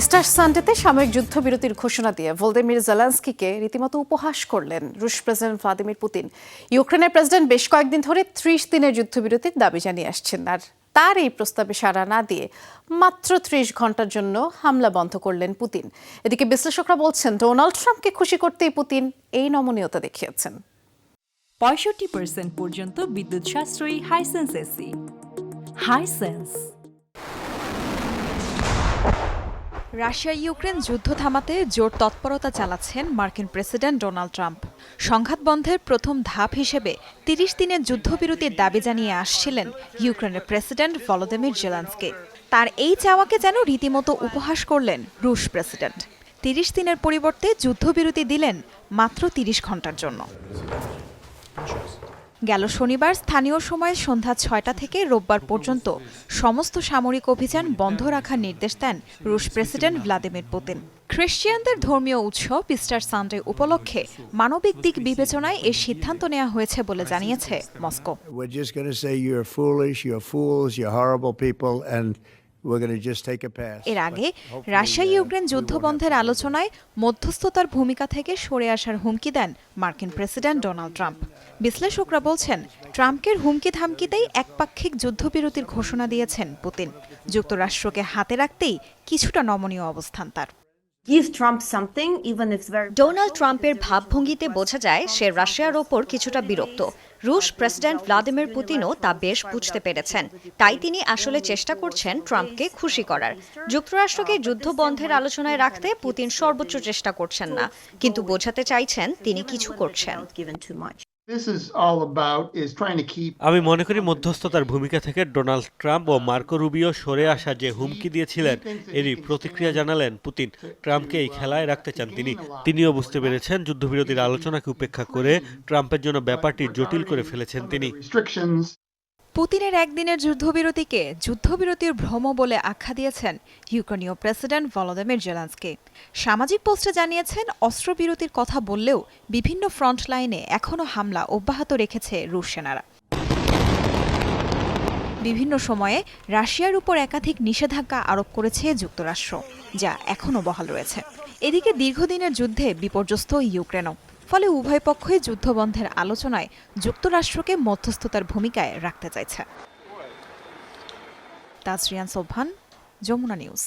Easter সানডেতে সাময়িক যুদ্ধবিরতির ঘোষণা দিয়ে ভোলদিমির জেলেন্সকিকে রীতিমতো উপহাস করলেন রুশ প্রেসিডেন্ট ভ্লাদিমির পুতিন। ইউক্রেনের প্রেসিডেন্ট বেশ কয়েকদিন ধরে ত্রিশ দিনের যুদ্ধবিরতির দাবি জানিয়ে আসছেন আর তার এই প্রস্তাবে সাড়া না দিয়ে মাত্র ত্রিশ ঘণ্টার জন্য হামলা বন্ধ করলেন পুতিন। এদিকে বিশ্লেষকরা বলছেন, ডোনাল্ড ট্রাম্পকে খুশি করতেই পুতিন এই নমনীয়তা দেখিয়েছেন। পঁয়ষট্টি পার্সেন্ট পর্যন্ত বিদ্যুৎ সাশ্রয়ী Hisense AC Hisense Russia Ukraine যুদ্ধ থামাতে জোর তৎপরতা চালাচ্ছেন মার্কিন প্রেসিডেন্ট ডোনাল্ড ট্রাম্প। সংঘাত বন্ধের প্রথম ধাপ হিসেবে তিরিশ দিনের যুদ্ধবিরতির দাবি জানিয়ে আসছিলেন ইউক্রেনের প্রেসিডেন্ট ভলোদিমির জেলান্সকে। তার এই চাওয়াকে যেন রীতিমতো উপহাস করলেন রুশ প্রেসিডেন্ট। তিরিশ দিনের পরিবর্তে যুদ্ধবিরতি দিলেন মাত্র তিরিশ ঘণ্টার জন্য। গেল শনিবার স্থানীয় সময় সন্ধ্যা ছয়টা থেকে রোববার পর্যন্ত সমস্ত সামরিক অভিযান বন্ধ রাখার নির্দেশ দেন রুশ প্রেসিডেন্ট ভ্লাদিমির পুতিন। খ্রিস্টিয়ানদের ধর্মীয় উৎসব ইস্টার সানডে উপলক্ষে মানবিক দিক বিবেচনায় এ সিদ্ধান্ত নেওয়া হয়েছে বলে জানিয়েছে মস্কো। এর আগে রাশিয়া ইউক্রেন যুদ্ধ বন্ধের আলোচনায় মধ্যস্থতার ভূমিকা থেকে সরে আসার হুমকি দেন মার্কিন প্রেসিডেন্ট ডোনাল্ড ট্রাম্প। বিশ্লেষকরা বলছেন ট্রাম্পের হুমকি ধামকিতেই একপাক্ষিক যুদ্ধবিরতির ঘোষণা দিয়েছেন পুতিন। যুক্তরাষ্ট্রকে হাতে রাখতেই কিছুটা নমনীয় অবস্থান তার। Give Trump something, even if Donald ট্রাম্পের ভাবভঙ্গিতে বোঝা যায় সে রাশিয়ার ওপর কিছুটা বিরক্ত। রুশ প্রেসিডেন্ট ভ্লাদিমির পুতিনও তা বেশ বুঝতে পেরেছেন। তাই তিনি আসলে চেষ্টা করছেন ট্রাম্পকে খুশি করার। যুক্তরাষ্ট্রকে যুদ্ধ বন্ধের আলোচনায় রাখতে পুতিন সর্বোচ্চ চেষ্টা করছেন না। কিন্তু বোঝাতে চাইছেন তিনি কিছু করছেন। Not given too much. This is all about is trying to keep আমি মনে করি মধ্যস্থতার ভূমিকা থেকে ডোনাল্ড ট্রাম্প ও মার্কো রুবিও সরে আসা যে হুমকি দিয়েছিলেন এরই প্রতিক্রিয়া জানালেন পুতিন ট্রাম্পকে এই খেলায় রাখতে চান তিনি তিনিও বুঝতে পেরেছেন যুদ্ধবিরতির আলোচনাকে উপেক্ষা করে ট্রাম্পের জন্য ব্যাপারটি জটিল করে ফেলেছেন তিনি পুতিনের একদিনের যুদ্ধবিরতিকে যুদ্ধবিরতির ভ্রম বলে আখ্যা দিয়েছেন ইউক্রেনীয় প্রেসিডেন্ট ভলোদিমির জেলান্সকে। সামাজিক পোস্টে জানিয়েছেন, অস্ত্রবিরতির কথা বললেও বিভিন্ন ফ্রন্ট লাইনে এখনও হামলা অব্যাহত রেখেছে রুশ সেনারা। বিভিন্ন সময়ে রাশিয়ার উপর একাধিক নিষেধাজ্ঞা আরোপ করেছে যুক্তরাষ্ট্র, যা এখনও বহাল রয়েছে। এদিকে দীর্ঘদিনের যুদ্ধে বিপর্যস্ত ইউক্রেনও। ফলে উভয় পক্ষই যুদ্ধবন্ধের আলোচনায় যুক্তরাষ্ট্রকে মধ্যস্থতার ভূমিকায় রাখতে চাইছে। তাজরিয়ান সোভান যমুনা নিউজ।